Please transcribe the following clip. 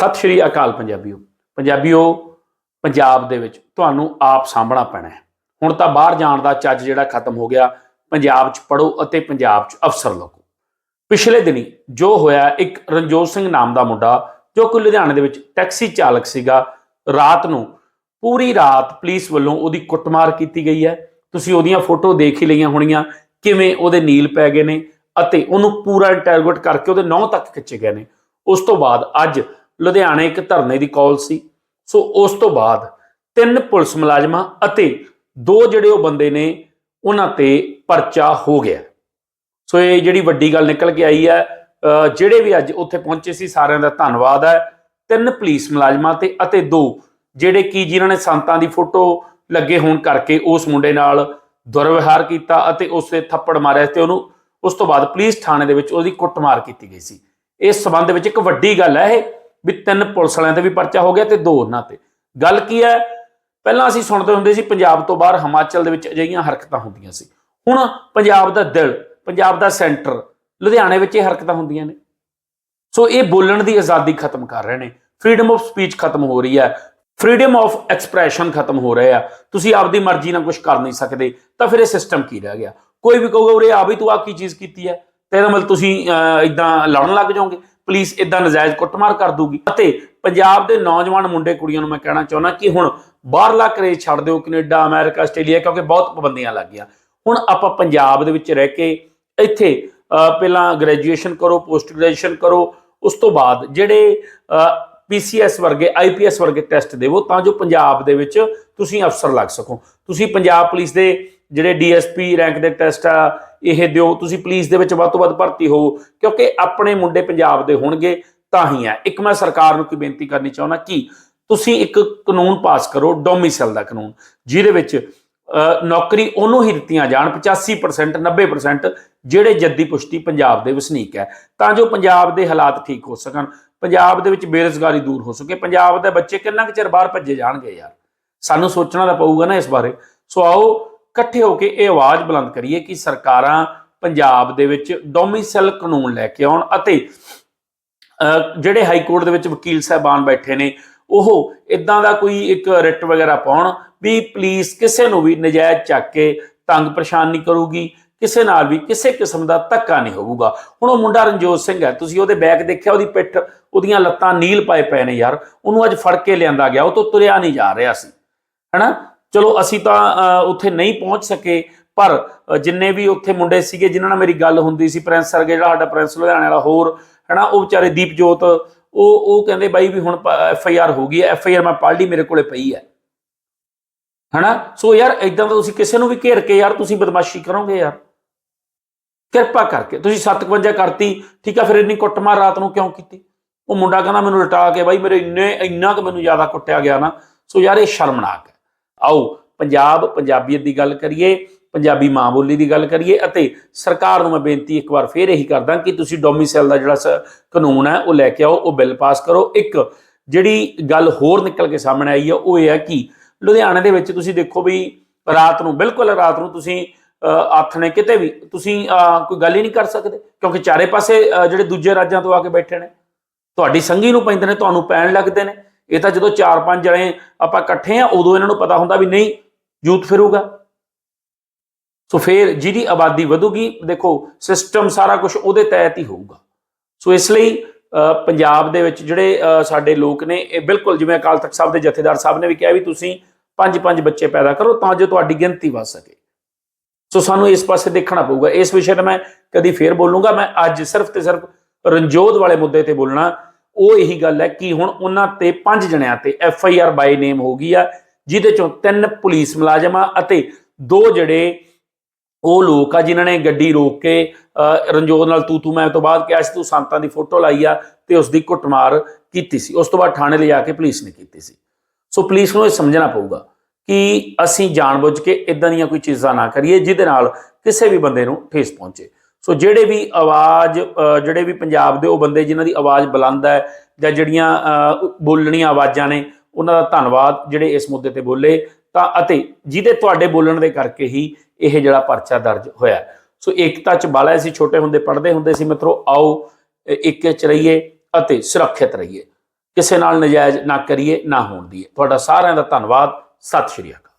ਸਤਿ ਸ਼੍ਰੀ ਅਕਾਲ ਪੰਜਾਬੀਓ। ਪੰਜਾਬੀਓ, ਪੰਜਾਬ ਦੇ ਵਿੱਚ ਤੁਹਾਨੂੰ ਆਪ ਸਾਂਭਣਾ ਪੈਣਾ ਹੈ। ਹੁਣ ਤਾਂ ਬਾਹਰ ਜਾਣ ਦਾ ਚੱਜ ਜਿਹੜਾ ਖਤਮ ਹੋ ਗਿਆ, ਪੰਜਾਬ 'ਚ ਪੜੋ ਅਤੇ ਪੰਜਾਬ 'ਚ ਅਫਸਰ ਲੱਗੋ ਪਿਛਲੇ ਦਿਨੀ ਜੋ ਹੋਇਆ, ਇੱਕ ਰਣਜੋਤ ਸਿੰਘ ਨਾਮ ਦਾ ਮੁੰਡਾ, ਜੋ ਕਿ ਲੁਧਿਆਣੇ ਦੇ ਵਿੱਚ ਟੈਕਸੀ ਚਾਲਕ ਸੀਗਾ, ਰਾਤ ਨੂੰ ਪੂਰੀ ਰਾਤ ਪੁਲਿਸ ਵੱਲੋਂ ਉਹਦੀ ਕੁੱਟਮਾਰ ਕੀਤੀ ਗਈ ਹੈ। ਤੁਸੀਂ ਉਹਦੀਆਂ ਫੋਟੋ ਦੇਖ ਹੀ ਲਈਆਂ ਹੋਣੀਆਂ, ਕਿਵੇਂ ਉਹਦੇ ਨੀਲ ਪੈ ਗਏ ਨੇ ਅਤੇ ਉਹਨੂੰ ਪੂਰਾ ਇੰਟਰੋਗੇਟ ਕਰਕੇ ਉਹਦੇ ਨੌ ਤੱਕ ਖਿੱਚੇ ਗਏ ਨੇ। ਉਸ ਤੋਂ ਬਾਅਦ ਅੱਜ ਲੁਧਿਆਣੇ ਇੱਕ ਧਰਨੇ ਦੀ ਕਾਲ ਸੀ। ਸੋ ਉਸ ਤੋਂ ਬਾਅਦ ਤਿੰਨ ਪੁਲਿਸ ਮੁਲਾਜ਼ਮਾਂ ਅਤੇ ਦੋ ਜਿਹੜੇ ਉਹ ਬੰਦੇ ਨੇ, ਉਹਨਾਂ ਤੇ ਪਰਚਾ ਹੋ ਗਿਆ। ਸੋ ਇਹ ਜਿਹੜੀ ਵੱਡੀ ਗੱਲ ਨਿਕਲ ਕੇ ਆਈ ਹੈ ਜਿਹੜੇ ਵੀ ਅੱਜ ਉੱਥੇ ਪਹੁੰਚੇ ਸੀ, ਸਾਰਿਆਂ ਦਾ ਧੰਨਵਾਦ ਹੈ। ਤਿੰਨ ਪੁਲਿਸ ਮੁਲਾਜ਼ਮਾਂ ਤੇ ਅਤੇ ਦੋ ਜਿਹੜੇ ਕੀ ਜਿਨ੍ਹਾਂ ਨੇ ਸੰਤਾਂ ਦੀ ਫੋਟੋ ਲੱਗੇ ਹੋਣ ਕਰਕੇ ਉਸ ਮੁੰਡੇ ਨਾਲ ਦੁਰਵਿਹਾਰ ਕੀਤਾ ਅਤੇ ਉਸ ਤੇ ਥੱਪੜ ਮਾਰਿਆ ਤੇ ਉਹਨੂੰ ਉਸ ਤੋਂ ਬਾਅਦ ਪੁਲਿਸ ਥਾਣੇ ਦੇ ਵਿੱਚ ਉਹਦੀ ਕੁੱਟਮਾਰ ਕੀਤੀ ਗਈ ਸੀ। ਇਸ ਸਬੰਧ ਵਿੱਚ ਇੱਕ ਵੱਡੀ ਗੱਲ ਹੈ ਇਹ। ਵੀ ਤਿੰਨ ਪੁਲਿਸ ਵਾਲਿਆਂ ਤੇ ਵੀ ਪਰਚਾ ਹੋ ਗਿਆ ਤੇ ਦੋ ਉਹਨਾਂ ਤੇ। ਗੱਲ ਕੀ ਹੈ? ਪਹਿਲਾਂ ਅਸੀਂ ਸੁਣਦੇ ਹੁੰਦੇ ਸੀ ਪੰਜਾਬ ਤੋਂ ਬਾਹਰ ਹਿਮਾਚਲ ਦੇ ਵਿੱਚ ਅਜਿਹੀਆਂ ਹਰਕਤਾਂ ਹੁੰਦੀਆਂ ਸੀ। ਹੁਣ ਪੰਜਾਬ ਦਾ ਦਿਲ, ਪੰਜਾਬ ਦਾ ਸੈਂਟਰ, ਲੁਧਿਆਣੇ ਵਿੱਚ ਇਹ ਹਰਕਤਾਂ ਹੁੰਦੀਆਂ ਨੇ। ਸੋ ਇਹ ਬੋਲਣ ਦੀ ਆਜ਼ਾਦੀ ਖਤਮ ਕਰ ਰਹੇ ਨੇ। ਫਰੀडम ਆਫ ਸਪੀਚ ਖਤਮ ਹੋ ਰਹੀ ਹੈ। ਫਰੀडम ਆਫ ਐਕਸਪ੍ਰੈਸ਼ਨ ਖਤਮ ਹੋ ਰਿਹਾ ਆ। ਤੁਸੀਂ ਆਪਦੀ ਮਰਜ਼ੀ ਨਾਲ ਕੁਝ ਕਰ ਨਹੀਂ ਸਕਦੇ, ਤਾਂ ਫਿਰ ਇਹ ਸਿਸਟਮ ਕੀ ਰਹਿ ਗਿਆ? ਕੋਈ ਵੀ ਕਹੂਗਾ, ਉਰੇ ਆ ਵੀ ਤੂੰ ਆ ਕੀ ਚੀਜ਼ ਕੀਤੀ ਹੈ? ਤੇ ਇਹਦਾ ਮਤਲਬ ਤੁਸੀਂ ਇਦਾਂ ਲੜਨ ਲੱਗ ਜਾਓਗੇ। ਪੁਲਿਸ ਇਦਾਂ ਨਜਾਇਜ਼ ਕੁੱਟਮਾਰ ਕਰ ਦੂਗੀ। ਅਤੇ ਪੰਜਾਬ ਦੇ ਨੌਜਵਾਨ ਮੁੰਡੇ ਕੁੜੀਆਂ ਨੂੰ ਮੈਂ ਕਹਿਣਾ ਚਾਹੁੰਦਾ ਕਿ ਹੁਣ ਬਾਹਰਲਾ ਕਰੇਜ ਛੱਡ ਦਿਓ, ਕੈਨੇਡਾ, ਅਮਰੀਕਾ, ਆਸਟ੍ਰੇਲੀਆ, ਕਿਉਂਕਿ ਬਹੁਤ ਪਾਬੰਦੀਆਂ ਲੱਗ ਗਈਆਂ। ਹੁਣ ਆਪਾਂ ਪੰਜਾਬ ਦੇ ਵਿੱਚ ਰਹਿ ਕੇ ਇੱਥੇ ਪਹਿਲਾਂ ਗ੍ਰੈਜੂਏਸ਼ਨ ਕਰੋ ਪੋਸਟ ਗ੍ਰੈਜੂਏਸ਼ਨ ਕਰੋ, ਉਸ ਤੋਂ ਬਾਅਦ ਜਿਹੜੇ ਪੀਸੀਐਸ ਵਰਗੇ ਆਈਪੀਐਸ ਵਰਗੇ ਟੈਸਟ ਦੇਵੋ, ਤਾਂ ਜੋ ਪੰਜਾਬ ਦੇ ਵਿੱਚ ਤੁਸੀਂ ਅਫਸਰ ਲੱਗ ਸਕੋ। ਤੁਸੀਂ ਪੰਜਾਬ ਪੁਲਿਸ ਦੇ ਜਿਹੜੇ ਡੀਐਸਪੀ ਰੈਂਕ ਦੇ ਟੈਸਟ ਆ, ਇਹ ਦਿਓ। ਤੁਸੀਂ ਪੁਲਿਸ ਦੇ ਵਿੱਚ ਵੱਧ ਤੋਂ ਵੱਧ ਭਰਤੀ ਹੋ, ਕਿਉਂਕਿ ਆਪਣੇ ਮੁੰਡੇ ਪੰਜਾਬ ਦੇ ਹੋਣਗੇ, ਤਾਂ ਹੀ ਹੈ। ਇੱਕ ਮੈਂ ਸਰਕਾਰ ਨੂੰ ਕੀ ਬੇਨਤੀ ਕਰਨੀ ਚਾਹੁੰਦਾ ਕਿ ਤੁਸੀਂ ਇੱਕ ਕਾਨੂੰਨ ਪਾਸ ਕਰੋ ਡੋਮਿਸਾਈਲ ਦਾ ਕਾਨੂੰਨ, ਜਿਹਦੇ ਵਿੱਚ ਨੌਕਰੀ ਉਹਨੂੰ ਹੀ ਦਿੱਤੀਆਂ ਜਾਣ 85% 90% ਜਿਹੜੇ ਜੱਦੀ ਪੁਸ਼ਤੀ ਪੰਜਾਬ ਦੇ ਵਸਨੀਕ ਹੈ। ਤਾਂ ਜੋ ਪੰਜਾਬ ਦੇ ਹਾਲਾਤ ਠੀਕ ਹੋ ਸਕਣ, ਪੰਜਾਬ ਦੇ ਵਿੱਚ ਬੇਰੁਜ਼ਗਾਰੀ ਦੂਰ ਹੋ ਸਕੇ। ਪੰਜਾਬ ਦੇ ਬੱਚੇ ਕਿੰਨਾ ਕੁ ਚਿਰ ਬਾਹਰ ਭੱਜੇ ਜਾਣਗੇ ਯਾਰ? ਸਾਨੂੰ ਸੋਚਣਾ ਤਾਂ ਪਊਗਾ ਨਾ ਇਸ ਬਾਰੇ। ਸੋ ਆਓ ਇਕੱਠੇ ਹੋ ਕੇ ਇਹ ਆਵਾਜ਼ ਬੁਲੰਦ ਕਰੀਏ ਕਿ ਸਰਕਾਰਾਂ ਪੰਜਾਬ ਦੇ ਵਿੱਚ ਡੋਮਿਸਾਈਲ ਕਾਨੂੰਨ ਲੈ ਕੇ ਆਉਣ ਅਤੇ ਅਹ, ਜਿਹੜੇ ਹਾਈ ਕੋਰਟ ਦੇ ਵਿੱਚ ਵਕੀਲ ਸਾਹਿਬਾਨ ਬੈਠੇ ਨੇ ਉਹ ਇਦਾਂ ਦਾ ਕੋਈ ਇੱਕ ਰਿਟ ਵਗੈਰਾ ਪਾਉਣ ਵੀ ਪੁਲਿਸ ਕਿਸੇ ਨੂੰ ਵੀ ਨਜਾਇਜ਼ ਚੱਕ ਕੇ ਤੰਗ ਪਰੇਸ਼ਾਨ ਨਹੀਂ ਕਰੂਗੀ ਕਿਸੇ ਨਾਲ ਵੀ ਕਿਸੇ ਕਿਸਮ ਦਾ ਧੱਕਾ ਨਹੀਂ ਹੋਊਗਾ। ਹੁਣ ਉਹ ਮੁੰਡਾ ਰਣਜੋਤ ਸਿੰਘ ਹੈ ਤੁਸੀਂ ਉਹਦੇ ਬੈਕ ਦੇਖਿਆ ਉਹਦੀ ਪਿੱਠ ਉਹਦੀਆਂ ਲੱਤਾਂ ਨੀਲ ਪਾਏ ਪਏ ਨੇ ਯਾਰ ਉਹਨੂੰ ਅੱਜ ਫੜ ਕੇ ਲਿਆਂਦਾ ਗਿਆ ਉਹ ਤੋਂ ਤੁਰਿਆ ਨਹੀਂ ਜਾ ਰਿਹਾ ਸੀ। ਹੈਨਾ? ਚਲੋ ਅਸੀਂ ਤਾਂ ਉੱਥੇ ਨਹੀਂ ਪਹੁੰਚ ਸਕੇ, ਪਰ ਜਿੰਨੇ ਵੀ ਉੱਥੇ ਮੁੰਡੇ ਸੀਗੇ, ਜਿਨ੍ਹਾਂ ਨਾਲ ਮੇਰੀ ਗੱਲ ਹੁੰਦੀ ਸੀ, ਪ੍ਰਿੰਸ ਸਰਗੇ ਜਿਹੜਾ ਸਾਡਾ ਪ੍ਰਿੰਸ ਲੁਧਿਆਣੇ ਵਾਲਾ ਹੋਰ, ਹੈਨਾ, ਉਹ ਵਿਚਾਰੇ ਦੀਪਜੋਤ, ਉਹ ਉਹ ਕਹਿੰਦੇ ਬਾਈ ਵੀ ਹੁਣ ਐਫ ਆਈ ਆਰ ਹੋ ਗਈ ਹੈ ਐਫ ਆਈ ਆਰ ਮੈਂ ਪੜ੍ਹ ਲਈ ਮੇਰੇ ਕੋਲੇ ਪਈ ਹੈ। ਹਨਾ? ਸੋ ਯਾਰ ਇਦਾਂ ਤਾਂ ਤੁਸੀਂ ਕਿਸੇ ਨੂੰ ਵੀ ਘੇਰ ਕੇ ਯਾਰ, ਤੁਸੀਂ ਬਦਮਾਸ਼ੀ ਕਰੋਗੇ ਯਾਰ। ਕਿਰਪਾ ਕਰਕੇ, ਤੁਸੀਂ 57 ਕਰਤੀ, ਠੀਕ ਆ, ਫਿਰ ਇੰਨੀ ਕੁੱਟਮਾਰ ਰਾਤ ਨੂੰ ਕਿਉਂ ਕੀਤੀ? ਉਹ ਮੁੰਡਾ ਕਹਿੰਦਾ ਮੈਨੂੰ ਲਟਾ ਕੇ, ਬਾਈ ਮੇਰੇ ਇੰਨੇ, ਇੰਨਾ ਕਿ ਮੈਨੂੰ ਜ਼ਿਆਦਾ ਕੁੱਟਿਆ ਗਿਆ ਨਾ। ਸੋ ਯਾਰ, ਇਹ ਸ਼ਰਮਨਾਕ ਹੈ। ਆਓ ਪੰਜਾਬ ਪੰਜਾਬੀਅਤ ਦੀ ਗੱਲ ਕਰੀਏ, ਪੰਜਾਬੀ ਮਾਂ ਬੋਲੀ ਦੀ ਗੱਲ ਕਰੀਏ ਅਤੇ ਸਰਕਾਰ ਨੂੰ ਮੈਂ ਬੇਨਤੀ ਇੱਕ ਵਾਰ ਫੇਰ ਇਹੀ ਕਰਦਾ ਕਿ ਤੁਸੀਂ ਡੋਮਿਸਾਈਲ ਦਾ ਜਿਹੜਾ ਸ- ਕਾਨੂੰਨ ਹੈ ਉਹ ਲੈ ਕੇ ਆਓ, ਉਹ ਬਿੱਲ ਪਾਸ ਕਰੋ। ਇੱਕ ਜਿਹੜੀ ਗੱਲ ਹੋਰ ਨਿਕਲ ਕੇ ਸਾਹਮਣੇ ਆਈ ਹੈ, ਉਹ ਇਹ ਹੈ ਕਿ ਲੁਧਿਆਣੇ ਦੇ ਵਿੱਚ ਤੁਸੀਂ ਦੇਖੋ ਵੀ ਰਾਤ ਨੂੰ, ਬਿਲਕੁਲ ਰਾਤ ਨੂੰ ਤੁਸੀਂ ਆਥਣੇ ਕਿਤੇ ਵੀ ਤੁਸੀਂ ਕੋਈ ਗੱਲ ਹੀ ਨਹੀਂ ਕਰ ਸਕਦੇ ਕਿਉਂਕਿ ਚਾਰੇ ਪਾਸੇ ਜਿਹੜੇ ਦੂਜੇ ਰਾਜਾਂ ਤੋਂ ਆ ਕੇ ਬੈਠੇ ਨੇ। ਤੁਹਾਡੀ ਸੰਗੀ ਨੂੰ ਪੈਂਦੇ ਨੇ, ਤੁਹਾਨੂੰ ਪੈਣ ਲੱਗਦੇ ਨੇ। ਇਹ ਤਾਂ ਜਦੋਂ 4-5 ਜਣੇ ਆਪਾਂ ਇਕੱਠੇ ਆ ਉਦੋਂ ਇਹਨਾਂ ਨੂੰ ਪਤਾ ਹੁੰਦਾ ਵੀ ਨਹੀਂ ਯੂਥ ਫਿਰੂਗਾ। ਸੋ ਫਿਰ ਜਿਹਦੀ ਆਬਾਦੀ ਵਧੂਗੀ ਦੇਖੋ ਸਿਸਟਮ ਸਾਰਾ ਕੁਝ ਉਹਦੇ ਤਹਿਤ ਹੀ ਹੋਊਗਾ। ਸੋ ਇਸ ਲਈ ਅਹ, ਪੰਜਾਬ ਦੇ ਵਿੱਚ ਜਿਹੜੇ ਸਾਡੇ ਲੋਕ ਨੇ ਇਹ ਬਿਲਕੁਲ ਜਿਵੇਂ ਅਕਾਲ ਤਖਤ ਸਾਹਿਬ ਦੇ ਜਥੇਦਾਰ ਸਾਹਿਬ ਨੇ ਵੀ ਕਿਹਾ ਵੀ ਤੁਸੀਂ ਪੰਜ ਪੰਜ ਬੱਚੇ ਪੈਦਾ ਕਰੋ ਤਾਂ ਜੋ ਤੁਹਾਡੀ ਗਿਣਤੀ ਵੱਧ ਸਕੇ। ਸੋ ਸਾਨੂੰ ਇਸ ਪਾਸੇ ਦੇਖਣਾ ਪਊਗਾ। ਇਸ ਵਿਸ਼ੇ ਤੇ ਮੈਂ ਕਦੀ ਫੇਰ ਬੋਲੂੰਗਾ। ਮੈਂ ਅੱਜ ਸਿਰਫ ਤੇ ਸਿਰਫ ਰਣਜੋਤ ਵਾਲੇ ਮੁੱਦੇ ਤੇ ਬੋਲਣਾ ਉਹ ਇਹੀ ਗੱਲ ਹੈ ਕਿ ਹੁਣ ਉਹਨਾਂ ਤੇ ਪੰਜ ਜਣਿਆਂ ਤੇ ਐਫ ਆਈ ਆਰ ਬਾਈ ਨੇਮ ਹੋ ਗਈ ਆ ਜਿਹਦੇ ਚੋਂ ਤਿੰਨ ਪੁਲਿਸ ਮੁਲਾਜ਼ਮ ਆ ਅਤੇ ਦੋ ਜਿਹੜੇ ਉਹ ਲੋਕ ਆ ਜਿਨ੍ਹਾਂ ਨੇ ਗੱਡੀ ਰੋਕ ਕੇ ਅਹ, ਰਣਜੋਤ ਨਾਲ ਤੂੰ ਤੂ ਮੈਂ ਤੋਂ ਬਾਅਦ ਕਿਹਾ ਸੀ ਤੂੰ ਸੰਤਾਂ ਦੀ ਫੋਟੋ ਲਾਈ ਆ ਤੇ ਉਸ ਦੀ ਕੁੱਟਮਾਰ ਕੀਤੀ ਸੀ। ਉਸ ਤੋਂ ਬਾਅਦ ਥਾਣੇ ਲਿਜਾ ਕੇ ਪੁਲਿਸ ਨੇ ਕੀਤੀ ਸੀ। ਸੋ ਪੁਲਿਸ ਨੂੰ ਇਹ ਸਮਝਣਾ ਪਊਗਾ ਕਿ ਅਸੀਂ ਜਾਣਬੁੱਝ ਕੇ ਇਦਾਂ ਦੀਆਂ ਕੋਈ ਚੀਜ਼ਾਂ ਨਾ ਕਰੀਏ ਜਿਹਦੇ ਨਾਲ ਕਿਸੇ ਵੀ ਬੰਦੇ ਨੂੰ ਠੇਸ ਪਹੁੰਚੇ। ਸੋ ਜਿਹੜੇ ਵੀ ਆਵਾਜ਼ ਜਿਹੜੇ ਵੀ ਪੰਜਾਬ ਦੇ ਉਹ ਬੰਦੇ ਜਿਨ੍ਹਾਂ ਦੀ ਆਵਾਜ਼ ਬੁਲੰਦ ਹੈ ਜਾਂ ਜਿਹੜੀਆਂ ਬੋਲਣੀਆਂ ਆਵਾਜ਼ਾਂ ਨੇ, ਉਹਨਾਂ ਦਾ ਧੰਨਵਾਦ ਜਿਹੜੇ ਇਸ ਮੁੱਦੇ ਤੇ ਬੋਲੇ। ਤਾਂ ਅਤੇ ਜਿਹਦੇ ਤੁਹਾਡੇ ਬੋਲਣ ਦੇ ਕਰਕੇ ਹੀ ਇਹ ਜਿਹੜਾ ਪਰਚਾ ਦਰਜ ਹੋਇਆ। ਸੋ ਏਕਤਾ ਚ ਬਾਲਾ ਅਸੀਂ ਛੋਟੇ ਹੁੰਦੇ ਪੜ੍ਹਦੇ ਹੁੰਦੇ ਸੀ, ਮਿੱਤਰੋ, ਆਓ ਇੱਕ ਚ ਰਹੀਏ ਅਤੇ ਸੁਰੱਖਿਅਤ ਰਹੀਏ। ਕਿਸੇ ਨਾਲ ਨਜਾਇਜ਼ ਨਾ ਕਰੀਏ, ਨਾ ਹੋਣ ਦੀਏ। ਤੁਹਾਡਾ ਸਾਰਿਆਂ ਦਾ ਧੰਨਵਾਦ। ਸਤਿ ਸ਼੍ਰੀ ਅਕਾਲ।